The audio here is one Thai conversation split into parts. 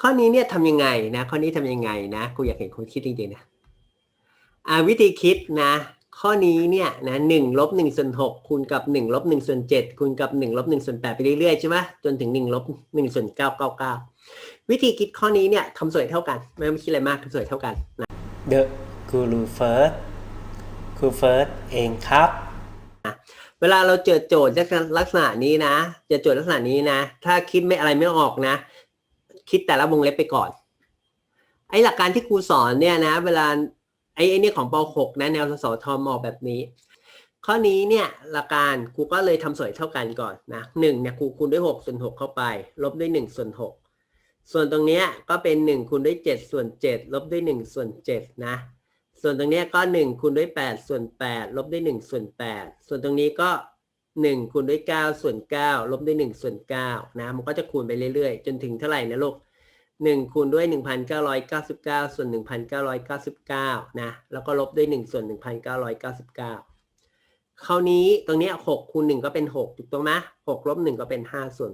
ข้อนี้เนี่ยทำยังไงนะ ข้อนี้ทำยังไงนะครูอยากเห็นคุณคิดจริงๆนะอ่าวิธีคิดนะ ข้อนี้เนี่ยนะหนึ่งลบหนึ่งส่วนหกคูณกับหนึ่งลบหนึ่งส่วนเจ็ดคูณกับหนึ่งลบหนึ่งส่วนแปดไปเรื่อยๆใช่ไหมจนถึงหนึ่งลบหนึ่งส่วนเก้าเก้าเก้าวิธีคิดข้อนี้เนี่ยทำสวยเท่ากัน ไม่ต้องคิดอะไรมากทำสวยเท่ากันนะ The Guru First ครูเฟิร์สเองครับ เวลาเราเจอโจทย์ลักษณะนี้นะ เจอโจทย์ลักษณะนี้นะ ถ้าคิดไม่อะไรไม่ออกนะ คิดแต่ละวงเล็บไปก่อน ไอ้หลักการที่ครูสอนเนี่ยนะ เวลาไอ้ไอ้นี่ของป .6 นะแนวสสทมออกแบบนี้ ข้อนี้เนี่ยหลักการครูก็เลยทำสวยเท่ากันก่อนนะหนึ่งเนี่ยครูคูณด้วย6ส่วน6เข้าไป ลบด้วย1ส่วน6ส่วนตรงเนี้ยก็เป็น1คูณด้วย7ส่วน7ลบด้วย1ส่วน7นะส่วนตรงเนี้ยก็1คูณด้วย8ส่วน8ลบด้วย1ส่วน8ส่วนตรงนี้ก็ 1คูณด้วย 9 ส่วน 9 ลบด้วย 1 ส่วน9นะมันก็จะคูณไปเรื่อยๆ จนถึงเท่าไหร่นะลูก1คูณด้วย 1,999 ส่วน 1,999นะแล้วก็ลบด้วย 1 ส่วน 1,999 คราวนี้ตรงนี้ย6คูณ1ก็เป็น 6 ถูกต้องไหม6ลบ1ก็เป็น 5 ส่วน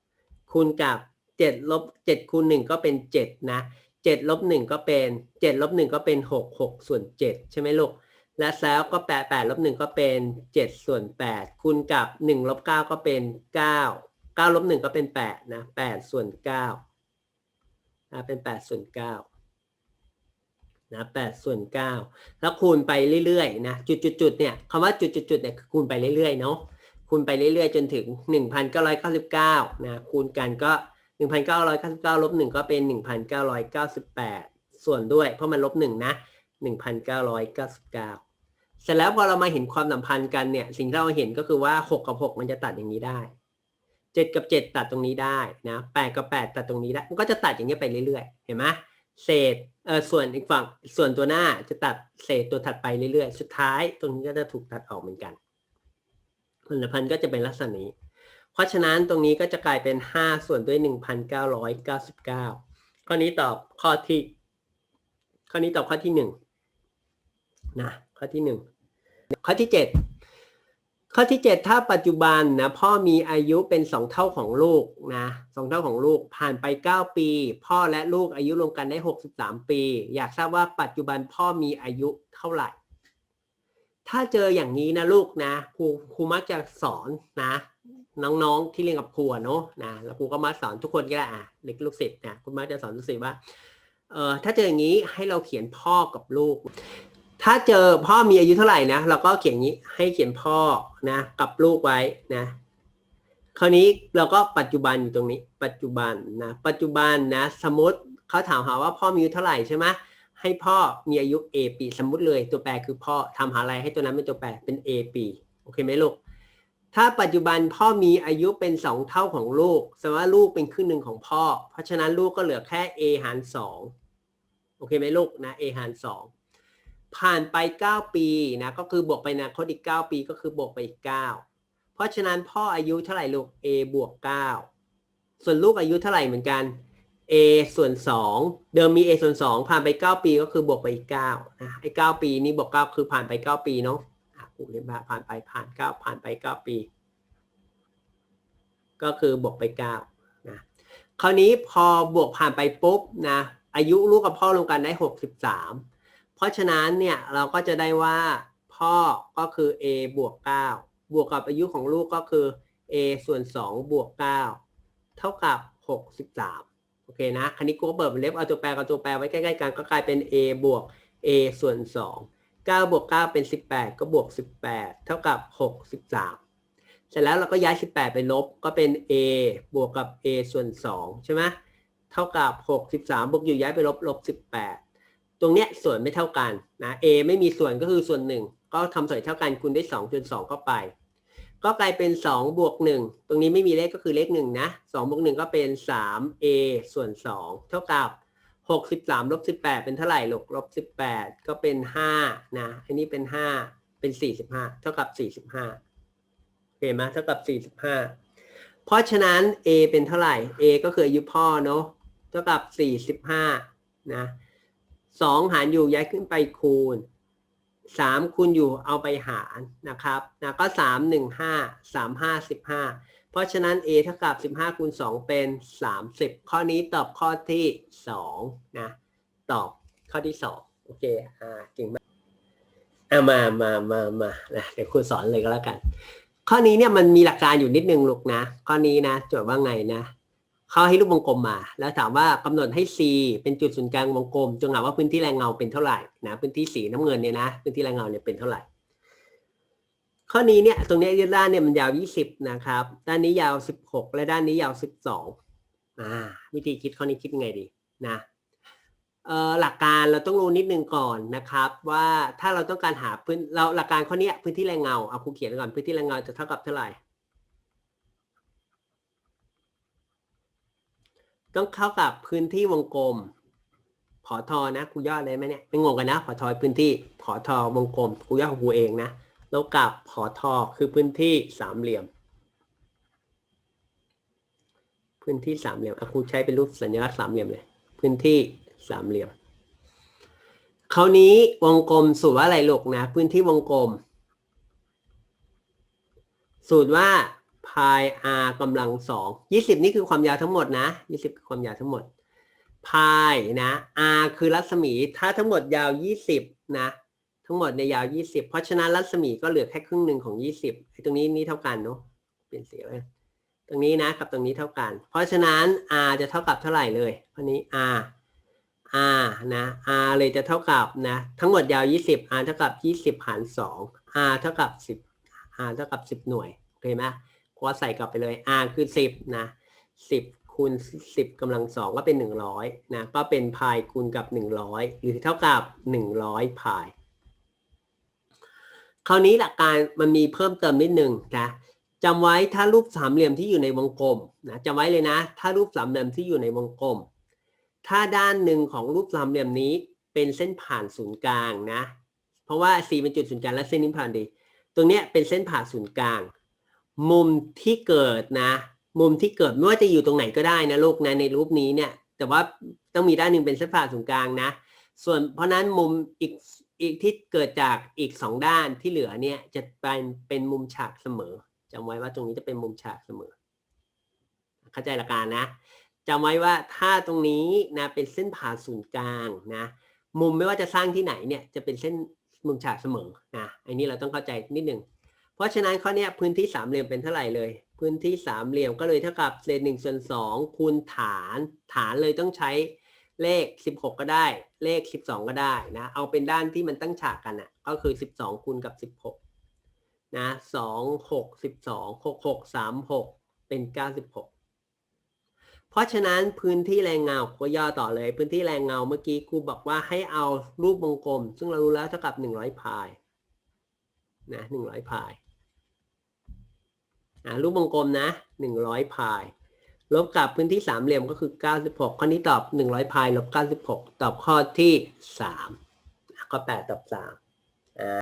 6 คูณกับ7ลบ7คูณ1ก็เป็น 7 นะ7ลบ1ก็เป็น7ลบ1ก็เป็น 6 6 ส่วน 7 ใช่ไหมลูก และแล้วก็แปดแปดลบหนึ่งก็เป็นเจ็ดส่วนแปดคูณกับหนึ่งลบเก้าก็เป็นเก้าเก้าลบหนึ่งก็เป็นแปดนะแปดส่วนเก้านะเป็นแปดส่วนเก้านะแปดส่วนเก้าแล้วคูณไปเรื่อยๆนะจุดจุดจุดเนี่ยคำว่าจุดจุดจุดเนี่ยคูณไปเรื่อยๆเนาะคูณไปเรื่อยๆ จนถึงหนึ่งพันเก้าร้อยเก้าสิบเก้านะคูณกันก็หนึ่งพันเก้าร้อยเก้าสิบเก้าลบหนึ่งก็เป็นหนึ่งพันเก้าร้อยเก้าสิบแปดส่วนด้วย เพราะมันลบหนึ่งนะหนึ่งพันเก้าร้อยเก้าสิบเก้า เสร็จแล้วพอเรามาเห็นความสัมพันธ์กันเนี่ย สิ่งที่เราเห็นก็คือว่า6กับ6มันจะตัดอย่างนี้ได้7กับ7ตัดตรงนี้ได้นะ8กับ8ตัดตรงนี้ได้ มันก็จะตัดอย่างนี้ไปเรื่อยๆ เห็นไหมเศษเออส่วนอีกฝั่งส่วนตัวหน้าจะตัดเศษตัวถัดไปเรื่อยๆ สุดท้ายตรงนี้ก็จะถูกตัดออกเหมือนกันผลพันธ์ก็จะเป็นลักษณะนี้ เพราะฉะนั้นตรงนี้ก็จะกลายเป็น 5 ส่วนด้วย 1,999 ข้อนี้ตอบข้อที่ ข้อนี้ตอบข้อที่หนึ่งนะข้อที่หนึ่ง ข้อที่เจ็ดข้อที่เจ็ดถ้าปัจจุบันนะพ่อมีอายุเป็นสองเท่าของลูกนะสองเท่าของลูกผ่านไปเก้าปี พ่อและลูกอายุรวมกันได้หกสิบสามปี อยากทราบว่าปัจจุบันพ่อมีอายุเท่าไหร่ ถ้าเจออย่างนี้นะลูกนะครูครูมักจะสอนนะน้องๆที่เรียนกับครูเนาะนะแล้วครูก็มาสอนทุกคนก็ได้อะเด็กลูกศิษย์นะคุณมักจะสอนลูกศิษย์ว่าเออถ้าเจออย่างนี้ให้เราเขียนพ่อกับลูก ถ้าเจอพ่อมีอายุเท่าไหร่นะเราก็เขียนอย่างนี้ให้เขียนพ่อนะกับลูกไว้นะ คราวนี้เราก็ปัจจุบันอยู่ตรงนี้ ปัจจุบันนะปัจจุบันนะ สมมติเขาถามหาว่าพ่อมีอายุเท่าไหร่ใช่ไหมให้พ่อมีอายุ A ปีสมมติเลยตัวแปรคือพ่อทำหาอะไรให้ตัวนั้นเป็นตัวแปรเป็น A ปีโอเคไหมลูกถ้าปัจจุบันพ่อมีอายุเป็นสองเท่าของลูกแสดงว่าลูกเป็นครึ่งหนึ่งของพ่อ เพราะฉะนั้นลูกก็เหลือแค่ a หารสองโอเคไหมลูกนะ a หารสอง ผ่านไป 9 ปีนะก็คือบวกไปนะคตอีก 9 ปีก็คือบวกไปอีก 9 เพราะฉะนั้นพ่ออายุเท่าไหร่ลูก a บวก 9 ส่วนลูกอายุเท่าไหร่เหมือนกัน a ส่วน 2 เดิมมี a ส่วน 2 ผ่านไป 9 ปีก็คือบวกไปอีก9นะไอ้9ปีนี้บวก 9 คือผ่านไป 9 ปีเนาะอะกูเรียนมาผ่านไปผ่าน 9 ผ่านไป 9 ปี ก็คือบวกไป9นะคราวนี้พอบวกผ่านไปปุ๊บนะอายุลูกกับพ่อรวมกันได้ 63 เพราะฉะนั้นเนี่ยเราก็จะได้ว่าพ่อก็คือ a บวก 9 บวกกับอายุของลูกก็คือ a ส่วน 2 บวก 9 เท่ากับ 63 โอเคนะคันนี้กูก็เปิดเป็นเล็บเอาตัวแปรกับตัวแปรไว้ใกล้ๆกันก็กลายเป็น a บวก a ส่วน 2 9บวก9เป็น 18 ก็บวก 18 เท่ากับ 63 เสร็จแล้วเราก็ย้าย 18 ไปลบก็เป็น a บวกกับ a ส่วน 2 ใช่ไหมเท่ากับ 63 บวกอยู่ย้ายไปลบลบ 18 ตรงเนี้ยส่วนไม่เท่ากันนะ a ไม่มีส่วนก็คือส่วน 1 ก็ทำส่วนเท่ากันคูณได้2จน2เข้าไป ก็กลายเป็น2บวก1ตรงนี้ไม่มีเลขก็คือเลข1นะ2บวก1ก็เป็น 3a ส่วน 2 เท่ากับ 63ลบ18 เป็นเท่าไหร่ลูกลบ18 ก็เป็น5นะอันนี้เป็น 5 เป็น 45 เท่ากับ 45โอเคไหมเท่ากับ 45 เพราะฉะนั้น a เป็นเท่าไหร่ a ก็คืออายุพ่อเนาะเท่ากับ 45นะ 2หารอยู่ย้ายขึ้นไปคูณ3คูณอยู่เอาไปหารนะครับนะก็3 1 5 3 5 15ราะฉะนั้น a เท่ากับ15คูณ2เป็น30ข้อนี้ตอบข้อที่2นะตอบข้อที่2โอเคอ่าเก่งมากอ่ามามามามานะเดี๋ยวครูสอนเลยก็แล้วกัน ข้อนี้เนี่ยมันมีหลักการอยู่นิดนึงลูกนะ ข้อนี้นะโจทย์ว่าไงนะ เขาให้รูปวงกลมมา แล้วถามว่ากำหนดให้ C เป็นจุดศูนย์กลางวงกลม จงหาว่าพื้นที่แรงเงาเป็นเท่าไหร่นะพื้นที่สีน้ำเงินเนี่ยนะพื้นที่แรงเงาเนี่ยเป็นเท่าไหร่ ข้อนี้เนี่ยตรงนี้ด้านเนี่ยมันยาว 20 นะครับ ด้านนี้ยาว 16 และด้านนี้ยาว 12อ่าวิธีคิดข้อนี้คิดยังไงดีนะหลักการเราต้องรู้นิดนึงก่อนนะครับ ว่าถ้าเราต้องการหาพื้นเราหลักการข้อนี้พื้นที่แรงเงาเอาครูเขียนก่อนพื้นที่แรงเงาจะเท่ากับเท่าไหร่ ต้องเข้ากับพื้นที่วงกลมผอทอนะครูย่อเลยไหมเนี่ยไม่งงกันนะผอทอพื้นที่ผอทอวงกลมครูย่อของครูเองนะแล้วกับผอทอคือพื้นที่สามเหลี่ยม พื้นที่สามเหลี่ยมอะครูใช้เป็นรูปสัญลักษณ์สามเหลี่ยมเลยพื้นที่สามเหลี่ยมคราวนี้วงกลมสูตรว่าอะไรลูกนะ พื้นที่วงกลม สูตรว่า pi r กำลังสองยี่สิบนี่คือความยาวทั้งหมดนะยี่สิบคือความยาวทั้งหมด pi นะ r คือรัศมี ถ้าทั้งหมดยาวยี่สิบนะ ทั้งหมดในยาวยี่สิบเพราะฉะนั้นรัศมีก็เหลือแค่ครึ่งหนึ่งของยี่สิบไอ้ตรงนี้นี่เท่ากันเนาะเปลี่ยนสีไว้ตรงนี้นะกับตรงนี้เท่ากัน เพราะฉะนั้น r จะเท่ากับเท่าไหร่เลยข้อนี้ r r นะ r เลยจะเท่ากับนะ ทั้งหมดยาวยี่สิบ r เท่ากับยี่สิบหารสอง r เท่ากับสิบ r เท่ากับสิบหน่วยโอเคไหม เพราะใส่กลับไปเลย r คือสิบนะสิบคูณสิบกำลังสองก็เป็นหนึ่งร้อยนะก็เป็นพายคูณกับหนึ่งร้อยหรือเท่ากับหนึ่งร้อยพายคราวนี้หลักการมันมีเพิ่มเติมนิดนึงนะจำไว้ถ้ารูปสามเหลี่ยมที่อยู่ในวงกลมนะจำไว้เลยนะ ถ้ารูปสามเหลี่ยมที่อยู่ในวงกลม ถ้าด้านหนึ่งของรูปสามเหลี่ยมนี้เป็นเส้นผ่านศูนย์กลางนะ เพราะว่า C เป็นจุดศูนย์กลางและเส้นนี้ผ่านดี ตรงเนี้ยเป็นเส้นผ่าศูนย์กลาง มุมที่เกิดนะ มุมที่เกิดไม่ว่าจะอยู่ตรงไหนก็ได้นะลูกนะในรูปนี้เนี่ย แต่ว่าต้องมีด้านหนึ่งเป็นเส้นผ่าศูนย์กลางนะ ส่วนเพราะนั้นมุมอีกอีกที่เกิดจากอีกสองด้านที่เหลือเนี่ยจะเป็นเป็นมุมฉากเสมอจำไว้ว่าตรงนี้จะเป็นมุมฉากเสมอ เข้าใจหลักการนะจำไว้ว่าถ้าตรงนี้นะเป็นเส้นผ่าศูนย์กลางนะ มุมไม่ว่าจะสร้างที่ไหนเนี่ยจะเป็นเส้นมุมฉากเสมอนะอันนี้เราต้องเข้าใจนิดหนึ่ง เพราะฉะนั้นข้อนี้พื้นที่สามเหลี่ยมเป็นเท่าไหร่เลย พื้นที่สามเหลี่ยมก็เลยเท่ากับเศษหนึ่งส่วนสองคูณฐาน ฐานเลยต้องใช้เลข 16 ก็ได้ เลข 12 ก็ได้นะ เอาเป็นด้านที่มันตั้งฉากกันอะ ก็คือ 12 คูณกับ 16 นะ2 6 12 6 6 3 6 เป็น 96 เพราะฉะนั้นพื้นที่แรงเงาก็ย่อต่อเลย พื้นที่แรงเงาเมื่อกี้ครูบอกว่าให้เอารูปวงกลม ซึ่งเรารู้แล้วเท่ากับ 100 พาย นะ 100 พาย อ่ารูปวงกลมนะ100พายลบกับพื้นที่สามเหลี่ยมก็คือ 96 ข้อนี้ตอบ 100พายลบ96 ตอบข้อที่3ข้อ 8 ตอบ3อ่า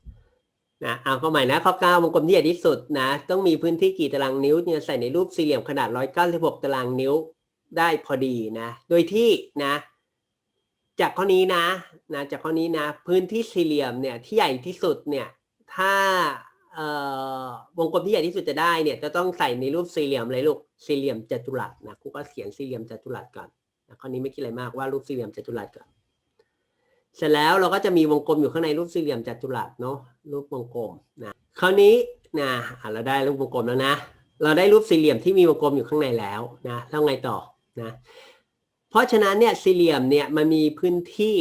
นะเอาข้อใหม่นะข้อ 9 วงกลมที่ใหญ่ที่สุดนะ ต้องมีพื้นที่กี่ตารางนิ้วเนี่ยใส่ในรูปสี่เหลี่ยมขนาด 196 ตารางนิ้วได้พอดีนะ โดยที่นะ จากข้อนี้นะนะ จากข้อนี้นะ พื้นที่สี่เหลี่ยมเนี่ยที่ใหญ่ที่สุดเนี่ย ถ้า วงกลมที่ใหญ่ที่สุดจะได้เนี่ยจะต้องใส่ในรูปสี่เหลี่ยมเลยลูกสี่เหลี่ยมจัตุรัสนะครูก็เขียนสี่เหลี่ยมจัตุรัสก่อนนะข้อนี้ไม่คิดอะไรมากว่ารูปสี่เหลี่ยมจัตุรัสก่อนเสร็จแล้วเราก็จะมีวงกลมอยู่ข้างในรูปสี่เหลี่ยมจัตุรัสเนาะรูปวงกลมนะคราวนี้นะอะเราได้รูปวงกลมแล้วนะ เราได้รูปสี่เหลี่ยมที่มีวงกลมอยู่ข้างในแล้วนะแล้วไงต่อนะ เพราะฉะนั้นเนี่ยสี่เหลี่ยมเนี่ยมันมีพื้นที่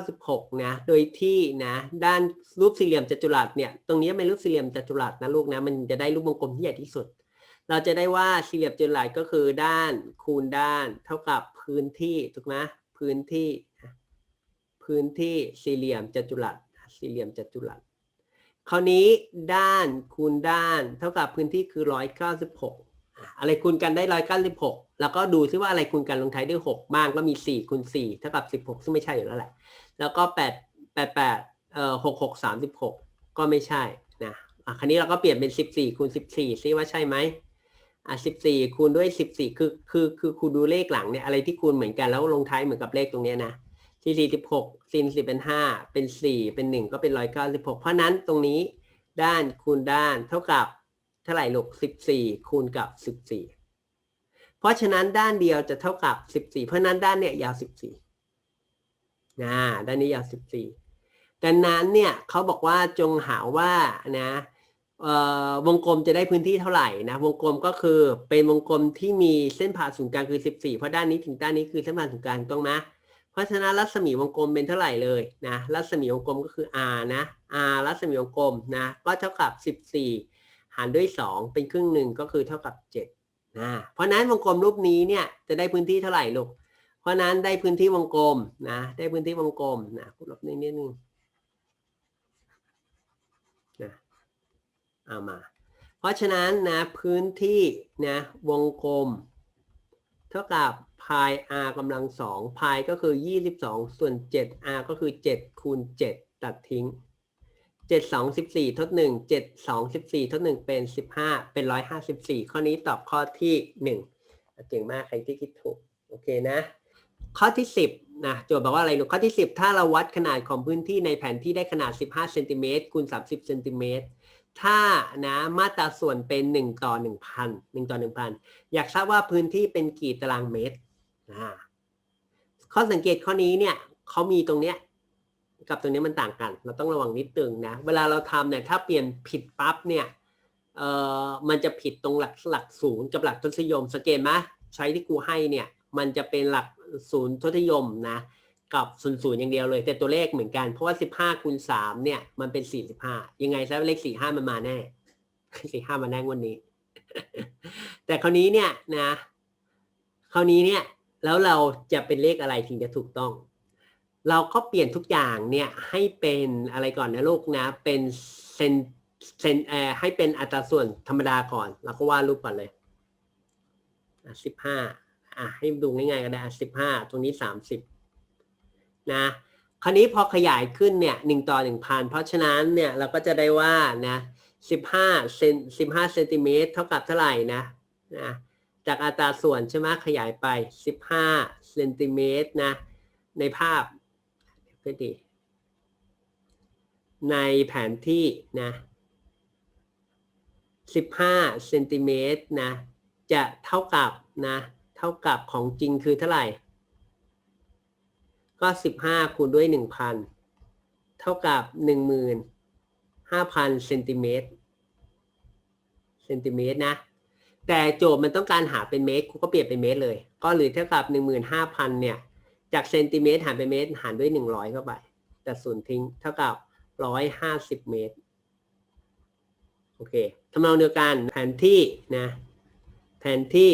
196 นะ โดยที่นะด้านรูปสี่เหลี่ยมจัตุรัสเนี่ยตรงนี้เป็นรูปสี่เหลี่ยมจัตุรัสนะลูกนะมันจะได้รูปวงกลมที่ใหญ่ที่สุด เราจะได้ว่าสี่เหลี่ยมจัตุรัสก็คือด้านคูณด้าน เท่ากับพื้นที่ถูกไหมพื้นที่พื้นที่สี่เหลี่ยมจัตุรัสสี่เหลี่ยมจัตุรัสคราวนี้ด้านคูณด้าน เท่ากับพื้นที่คือ 196 อะอะไรคูณกันได้ร้อยเก้าสิบหกแล้วก็ดูซิว่าอะไรคูณกันลงท้ายด้วยหกบ้างก็มีสี่คูณสี่เท่ากับสิบหกซึ่งไม่ใช่อยู่แล้วแหละ แล้วก็แปดแปดแปดเอ่อหกหกสามสิบหกก็ไม่ใช่นะอะคราวนี้เราก็เปลี่ยนเป็นสิบสี่คูณสิบสี่ซิว่าใช่ไหมอะสิบสี่คูณด้วยสิบสี่คือคือคือคูณดูเลขหลังเนี่ยอะไรที่คูณเหมือนกันแล้วลงท้ายเหมือนกับเลขตรงเนี้ยนะสี่สี่สิบหกสี่สิบเป็นห้าเป็นสี่เป็นหนึ่งก็เป็นร้อยเก้าสิบหกเพราะนั้นตรงนี้ด้านคูณด้านเท่ากับ ท่าไหร่ลูกสิบสี่คูณกับสิบสี่เพราะฉะนั้นด้านเดียวจะเท่ากับสิบสี่เพราะนั้นด้านเนี่ยยาวสิบสี่นะด้านนี้ยาวสิบสี่ดังนั้นเนี่ยเขาบอกว่าจงหาว่านะเอ่อวงกลมจะได้พื้นที่เท่าไหร่นะวงกลมก็คือเป็นวงกลมที่มีเส้นผ่าศูนย์กลางคือสิบสี่เพราะด้านนี้ถึงด้านนี้คือเส้นผ่าศูนย์กลางถูกต้องไหมเพราะฉะนั้นรัศมีวงกลมเป็นเท่าไหร่เลยนะรัศมีวงกลมก็คือ r นะ r รัศมีวงกลมนะก็เท่ากับ 14 หารด้วย 2 เป็นครึ่งหนึ่งก็คือเท่ากับ7นะเพราะนั้นวงกลมรูปนี้เนี่ยจะได้พื้นที่เท่าไหร่ลูกเพราะนั้นได้พื้นที่วงกลมนะได้พื้นที่วงกลมนะพูดลบนิดนิดนึงนะเอามา เพราะฉะนั้นนะพื้นที่นะวงกลม เท่ากับ pi r กำลังสอง pi ก็คือ 22 ส่วน7 r ก็คือ 7 คูณ 7 ตัดทิ้ง 7 2 14ทด1 7 2 14ทด1เป็น15เป็น154ข้อนี้ตอบข้อที่1เก่งมากใครที่คิดถูกโอเคนะ ข้อที่10นะโจทย์บอกว่าอะไรลูกข้อที่10ถ้าเราวัดขนาดของพื้นที่ในแผนที่ได้ขนาด15เซนติเมตรคูณ30เซนติเมตรถ้านะมาตราส่วนเป็น1ต่อ1,000 1ต่อ1,000อยากทราบว่าพื้นที่เป็นกี่ตารางเมตรอ่าข้อสังเกตข้อนี้เนี่ยเขามีตรงเนี้ย กับตรงนี้มันต่างกัน เราต้องระวังนิดนึงนะ เวลาเราทำเนี่ยถ้าเปลี่ยนผิดปั๊บเนี่ยเอ่อมันจะผิดตรงหลักหลักศูนย์กับหลักทศนิยมสังเกตไหมใช้ที่กูให้เนี่ยมันจะเป็นหลักศูนย์ทศนิยมนะกับศูนย์ศูนย์อย่างเดียวเลย แต่ตัวเลขเหมือนกัน เพราะว่าสิบห้าคูณสามเนี่ยมันเป็นสี่สิบห้ายังไงซะเลขสี่ห้ามันมาแน่สี่ห้ามาแน่งวันนี้ แต่คราวนี้เนี่ยนะ คราวนี้เนี่ยแล้วเราจะเป็นเลขอะไรถึงจะถูกต้อง เราก็เปลี่ยนทุกอย่างเนี่ยให้เป็นอะไรก่อนนะลูกนะ เป็นเซนเซนเอ่อให้เป็นอัตราส่วนธรรมดาก่อนเราก็วาดรูปก่อนเลยสิบห้าอะให้ดูง่ายๆก็ได้สิบห้าตรงนี้สามสิบนะคราวนี้พอขยายขึ้นเนี่ยหนึ่งต่อหนึ่งพันเพราะฉะนั้นเนี่ยเราก็จะได้ว่านะสิบห้าเซนสิบห้าเซนติเมตรเท่ากับเท่าไหร่นะนะจากอัตราส่วนใช่ไหมขยายไป15เซนติเมตรนะในภาพ เพื่ดี ในแผนที่นะ15เซนติเมตรนะจะเท่ากับนะเท่ากับของจริงคือเท่าไหร่ ก็ 15 คูณด้วย 1,000 เท่ากับ 15,000เซนติเมตรเซนติเมตรนะ แต่โจทย์มันต้องการหาเป็นเมตรกูก็เปลี่ยนเป็นเมตรเลย ก็หรือเท่ากับ 15,000เนี่ย จากเซนติเมตรหารเป็นเมตรหารด้วย100เข้าไป แต่ศูนย์ทิ้งเท่ากับ150เมตร โอเคทำนองเดียวกันแผนที่นะแผนที่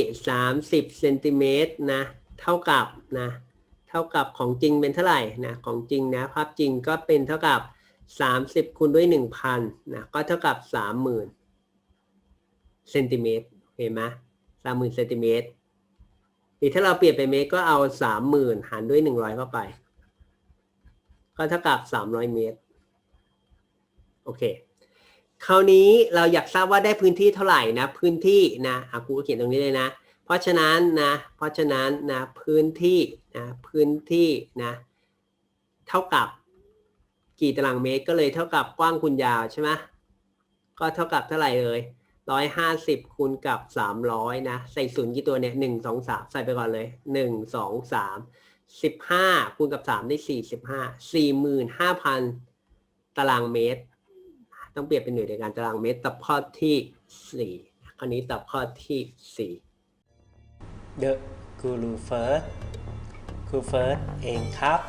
30เซนติเมตรนะเท่ากับนะเท่ากับของจริงเป็นเท่าไหร่นะของจริงนะภาพจริงก็เป็นเท่ากับ30คูณด้วย1,000นนะก็เท่ากับ30,000เซนติเมตรเห็นไหมสามหมื่นเซนติเมตร นี่ถ้าเราเปลี่ยนเป็นเมตรก็เอาสามหมื่นหารด้วยหนึ่งร้อยเข้าไป ก็เท่ากับสามร้อยเมตร โอเค คราวนี้เราอยากทราบว่าได้พื้นที่เท่าไหร่นะ พื้นที่นะอากูเขียนตรงนี้เลยนะ เพราะฉะนั้นนะ เพราะฉะนั้นนะ พื้นที่นะ พื้นที่นะ เท่ากับกี่ตารางเมตรก็เลยเท่ากับกว้างคูณยาวใช่ไหมก็เท่ากับเท่าไหร่เลย ร้อยห้าสิบคูณกับสามร้อยนะ ใส่ศูนย์กี่ตัวเนี่ยหนึ่งสองสามใส่ไปก่อนเลยหนึ่งสองสามสิบห้าคูณกับสามได้สี่สิบห้าสี่หมื่นห้าพันตารางเมตร ต้องเปลี่ยนเป็นหน่วยในการตารางเมตรตอบข้อที่สี่ข้อนี้ตอบข้อที่สี่ The Guru First ครูเฟิร์สเองครับ